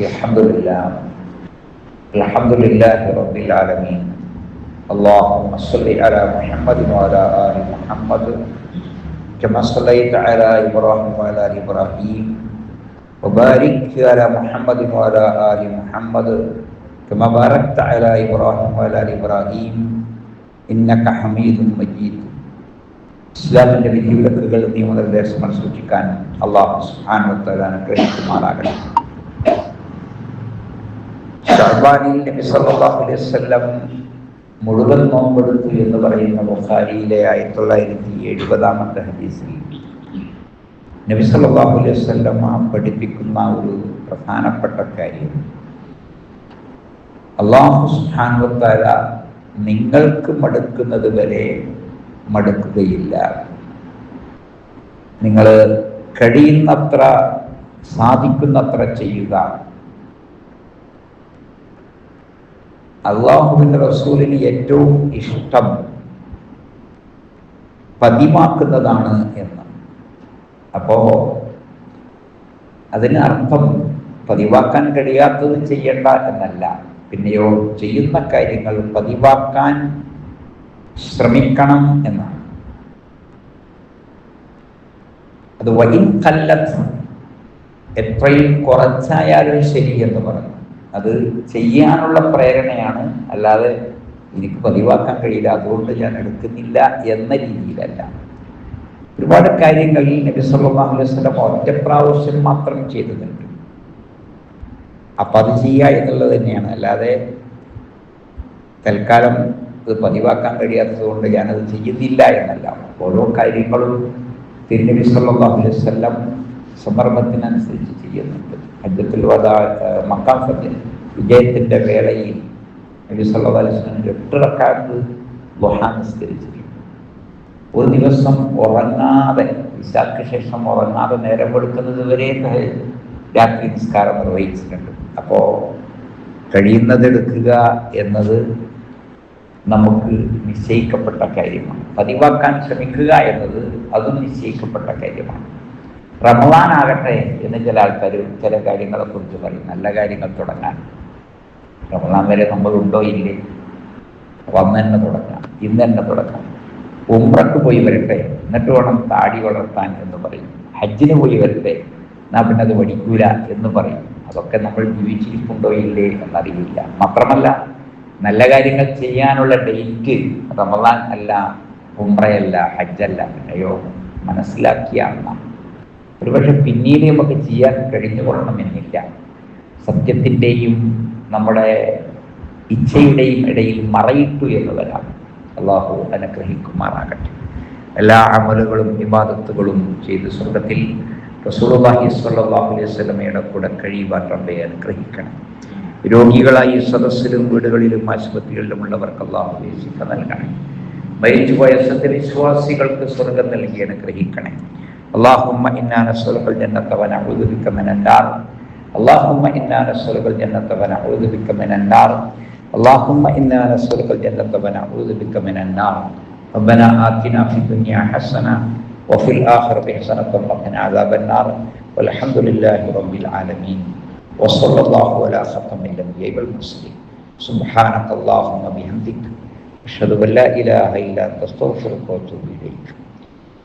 الحمد لله الحمد لله رب العالمين اللهم صل على محمد وعلى آل محمد كما صليت على إبراهيم وعلى آل إبراهيم وبارك على محمد وعلى آل محمد كما باركت على إبراهيم وعلى آل إبراهيم إنك حميد مجيد ഇസ്ലാമിന്റെ വിധിവിലക്കുകൾ നിയമനിർദ്ദേശങ്ങൾ സൂക്ഷിക്കാൻ അള്ളാഹു സുഹാനുവത്താൽ അനുഗ്രഹിക്കുമാറാകണം ഷർബാനിൽ നബി സല്ലല്ലാഹു അലൈഹി വസല്ലം മുഴുവൻ നോമ്പെടുത്തു എന്ന് പറയുന്ന ബുഖാരിയിലെ ആയിരത്തി തൊള്ളായിരത്തി എഴുപതാമത്തെ ഹദീസിൽ നബി സല്ലല്ലാഹു അലൈഹി വസല്ലം പഠിപ്പിക്കുന്ന ഒരു പ്രധാനപ്പെട്ട കാര്യം. അള്ളാഹു സുഹാനുവത്താര നിങ്ങൾക്ക് മടുക്കുന്നത് വരെ മടുക്കുകയില്ല. നിങ്ങൾ കഴിയുന്നത്ര സാധിക്കുന്നത്ര ചെയ്യുക. അള്ളാഹുവിന്റെ റസൂലിന് ഏറ്റവും ഇഷ്ടം പതിമാക്കുന്നതാണ് എന്ന്. അപ്പോ അതിന് അർത്ഥം പതിവാക്കാൻ കഴിയാത്തത് ചെയ്യണ്ട എന്നല്ല. പിന്നെയോ ചെയ്യുന്ന കാര്യങ്ങൾ പതിവാക്കാൻ ശ്രമിക്കണം എന്നാണ്. അത് വൈൻ എത്രയും കുറച്ചായാലും ശരി എന്ന് പറഞ്ഞു. അത് ചെയ്യാനുള്ള പ്രേരണയാണ്. അല്ലാതെ എനിക്ക് പതിവാക്കാൻ കഴിയില്ല. അതുകൊണ്ട് ഞാൻ എടുക്കുന്നില്ല എന്ന രീതിയിലല്ല. ഒരുപാട് കാര്യങ്ങളിൽ നബി സല്ലല്ലാഹു അലൈഹി വസല്ലം ഒറ്റ പ്രാവശ്യം മാത്രം ചെയ്തിട്ടുണ്ട്. അപ്പം അത് ചെയ്യുക എന്നുള്ളത് തന്നെയാണ്. അല്ലാതെ തൽക്കാലം ഇത് പതിവാക്കാൻ കഴിയാത്തത് കൊണ്ട് ഞാനത് ചെയ്യുന്നില്ല എന്നല്ല. ഓരോ കാര്യങ്ങളും തിരുനബി സല്ലല്ലാഹു അലൈഹി വസല്ലം ചെയ്യുന്നുണ്ട്. ഹജ്ജത്തുൽ വദാ മക്കാം ഫത്തിൽ വിജയത്തിന്റെ വേളയിൽ നബി സല്ലല്ലാഹു അലൈഹി വസല്ലം എട്ട് റക്കാത്ത് ദുഹ നിസ്കരിച്ചിട്ടുണ്ട്. ഒരു ദിവസം ഉറങ്ങാതെ ഇശാക്ക് ശേഷം ഉറങ്ങാതെ നേരം വെളുക്കുന്നത് വരെ രാത്രി നിസ്കാരം നിർവഹിച്ചിട്ടുണ്ട്. അപ്പോൾ കഴിയുന്നത് എടുക്കുക എന്നത് നമുക്ക് നിശ്ചയിക്കപ്പെട്ട കാര്യമാണ്. പതിവാക്കാൻ ശ്രമിക്കുക എന്നത് അതും നിശ്ചയിക്കപ്പെട്ട കാര്യമാണ്. റമദാൻ എന്ന് ചില ആൾക്കാർ ചില കാര്യങ്ങളെ കുറിച്ച് പറയും. നല്ല കാര്യങ്ങൾ തുടങ്ങാൻ. റമദാൻ വരെ നമ്മൾ ഉണ്ടോ? ഇല്ലേ. വന്ന് തന്നെ തുടങ്ങാം. ഇന്ന് തന്നെ തുടങ്ങാം. ഉമ്രക്ക് പോയി വരട്ടെ. എന്നിട്ട് വേണം താടി വളർത്താൻ എന്ന് പറയും. ഹജ്ജിന് പോയി വരട്ടെ. എന്നാ പിന്നെ അത് പഠിക്കൂല എന്ന് പറയും. അതൊക്കെ നമ്മൾ ജീവിച്ചിരിപ്പുണ്ടോ? ഇല്ലേ എന്നറിയില്ല. മാത്രമല്ല നല്ല കാര്യങ്ങൾ ചെയ്യാനുള്ള ഡേറ്റ് റമദാൻ അല്ല ഉംറയല്ല ഹജ്ജല്ല. അയ്യോ മനസ്സിലാക്കിയാണ് ഒരുപക്ഷെ പിന്നീട് നമുക്ക് ചെയ്യാൻ കഴിഞ്ഞു കൊള്ളണമെന്നില്ല സത്യത്തിന്റെയും നമ്മുടെ ഇച്ഛയുടെയും ഇടയിൽ മറയിട്ടു എന്ന് വരാം അള്ളാഹു അനുഗ്രഹിക്കുമാറാകട്ടെ. എല്ലാ അമലുകളും വിവാദത്തുകളും ചെയ്ത് സ്വർഗത്തിൽ റസൂലുള്ളാഹി സ്വല്ലാഹു അലൈഹി വസല്ലമയുടെ കൂടെ കഴിയുവാൻ റബ്ബെ അനുഗ്രഹിക്കണം. രോഗികളായി സദസ്സിലും വീടുകളിലും ആശുപത്രികളിലും ഉള്ളവർക്ക് അള്ളാഹു ശിക്ഷ നൽകണേ. മരിച്ചുപോയ സത്യവിശ്വാസികൾക്ക് സ്വർഗം നൽകി അനുഗ്രഹിക്കണേ. اللهم إنا نسألك الجنة ونعوذ بك من النار اللهم إنا نسألك الجنة ونعوذ بك من النار اللهم إنا نسألك الجنة ونعوذ بك من النار ربنا آتنا في الدنيا حسنة وفي الآخرة حسنة وقنا عذاب النار والحمد لله رب العالمين وصلى الله على ختم الأنبياء والمرسلين سبحانك اللهم وبحمدك أشهد أن لا إله إلا أنت أستغفرك وأتوب إليك